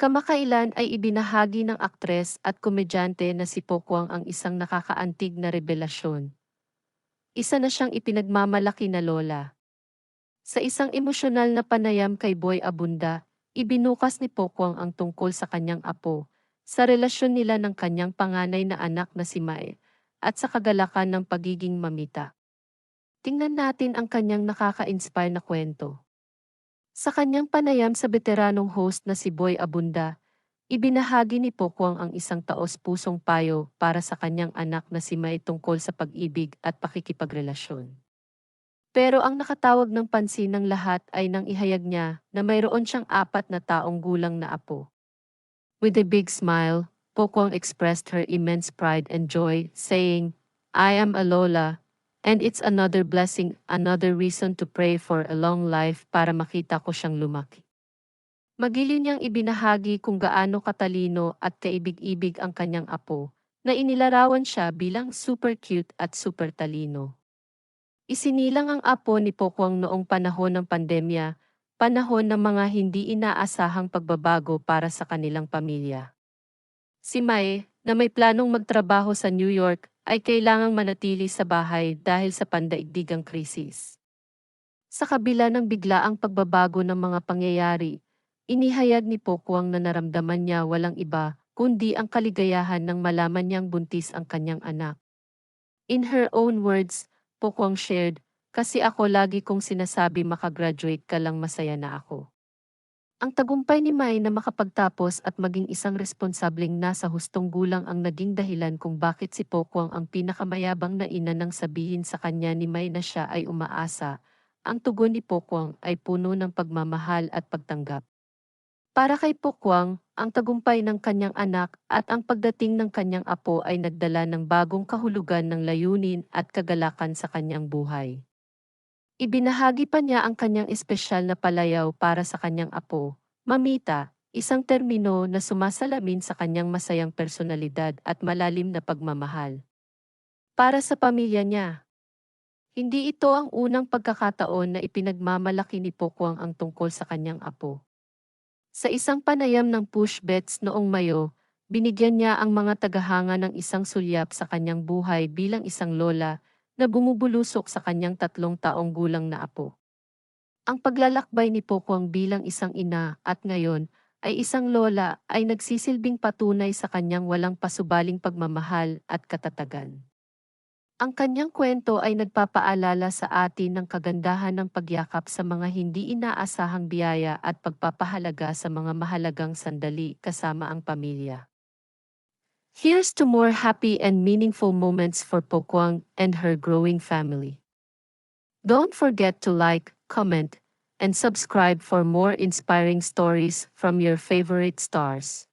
Kamakailan ay ibinahagi ng aktres at komedyante na si Pokwang ang isang nakakaantig na revelasyon. Isa na siyang ipinagmamalaki na lola. Sa isang emosyonal na panayam kay Boy Abunda, ibinukas ni Pokwang ang tungkol sa kanyang apo, sa relasyon nila ng kanyang panganay na anak na si Mae, at sa kagalakan ng pagiging mamita. Tingnan natin ang kanyang nakaka-inspire na kwento. Sa kanyang panayam sa veteranong host na si Boy Abunda, ibinahagi ni Pokwang ang isang taos-pusong payo para sa kanyang anak na si Mai tungkol sa pag-ibig at pakikipagrelasyon. Pero ang nakatawag ng pansin ng lahat ay nang ihayag niya na mayroon siyang apat na taong gulang na apo. With a big smile, Pokwang expressed her immense pride and joy, saying, I am a Lola, And it's another blessing, another reason to pray for a long life para makita ko siyang lumaki. Magili niyang ibinahagi kung gaano katalino at kaibig-ibig ang kanyang apo, na inilarawan siya bilang super cute at super talino. Isinilang ang apo ni Pokwang noong panahon ng pandemya, panahon ng mga hindi inaasahang pagbabago para sa kanilang pamilya. Si Mai, na may planong magtrabaho sa New York, ay kailangang manatili sa bahay dahil sa pandaigdigang krisis. Sa kabila ng biglaang pagbabago ng mga pangyayari, inihayag ni Pokwang na naramdaman niya walang iba kundi ang kaligayahan ng malaman niyang buntis ang kanyang anak. In her own words, Pokwang shared, kasi ako lagi kong sinasabi makagraduate ka lang masaya na ako. Ang tagumpay ni Mai na makapagtapos at maging isang responsableng nasa hustong gulang ang naging dahilan kung bakit si Pokwang ang pinakamayabang na ina nang sabihin sa kanya ni Mai na siya ay umaasa. Ang tugon ni Pokwang ay puno ng pagmamahal at pagtanggap. Para kay Pokwang, ang tagumpay ng kanyang anak at ang pagdating ng kanyang apo ay nagdala ng bagong kahulugan ng layunin at kagalakan sa kanyang buhay. Ibinahagi pa niya ang kanyang espesyal na palayaw para sa kanyang apo, Mamita, isang termino na sumasalamin sa kanyang masayang personalidad at malalim na pagmamahal. Para sa pamilya niya. Hindi ito ang unang pagkakataon na ipinagmamalaki ni Pokwang ang tungkol sa kanyang apo. Sa isang panayam ng push bets noong Mayo, binigyan niya ang mga tagahanga ng isang sulyap sa kanyang buhay bilang isang lola na bumubulusok sa kanyang tatlong taong gulang na apo. Ang paglalakbay ni Pokwang bilang isang ina at ngayon ay isang lola ay nagsisilbing patunay sa kanyang walang pasubaling pagmamahal at katatagan. Ang kanyang kwento ay nagpapaalala sa atin ng kagandahan ng pagyakap sa mga hindi inaasahang biyaya at pagpapahalaga sa mga mahalagang sandali kasama ang pamilya. Here's to more happy and meaningful moments for Pokwang and her growing family. Don't forget to like, comment, and subscribe for more inspiring stories from your favorite stars.